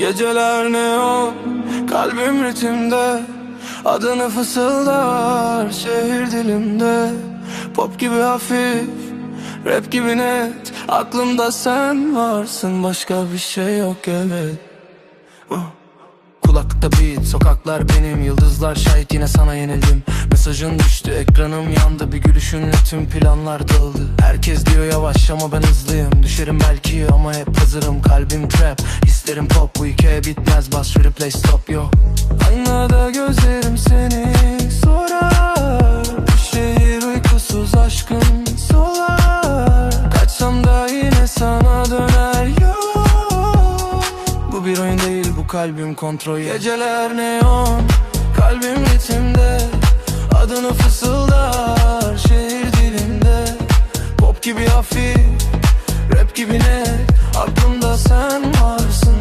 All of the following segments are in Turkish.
Geceler neon Kalbim ritimde. Adını fısıldar Şehir dilimde. Pop gibi hafif Rap gibi net. Aklımda sen varsın Başka bir şey yok evet. Kulaklıkta beat, sokaklar benim. Yıldızlar şahit yine sana yenildim. Mesajın düştü, ekranım yandı. Bir gülüşünle tüm planlar dağıldı. Herkes diyor yavaş ama ben hızlıyım. Düşerim belki ama hep hazırım. Kalbim trap, hislerim pop. Bu hikaye bitmez, bas replay stop yo. Aynada gözlerim seni Bu bir oyun değil bu kalbim kontrol Geceler neon Kalbim ritimde. Adını fısıldar Şehir dilinde. Pop gibi hafif Rap gibi net. Aklımda sen varsın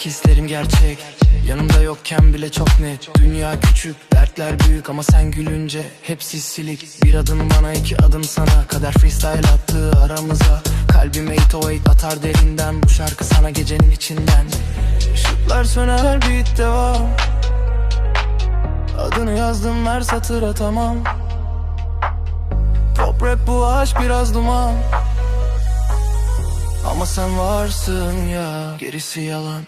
Fake hislerim gerçek. Yanımda yokken bile çok net. Dünya küçük dertler büyük ama sen gülünce Hepsi silik Bir adım bana iki adım sana. Kader freestyle attı aramıza. Kalbim 808 atar derinden. Bu şarkı sana gecenin içinden. Işıklar söner beat devam. Adını yazdım her satıra tamam. Pop rap bu aşk biraz duman. Ama sen varsın ya gerisi yalan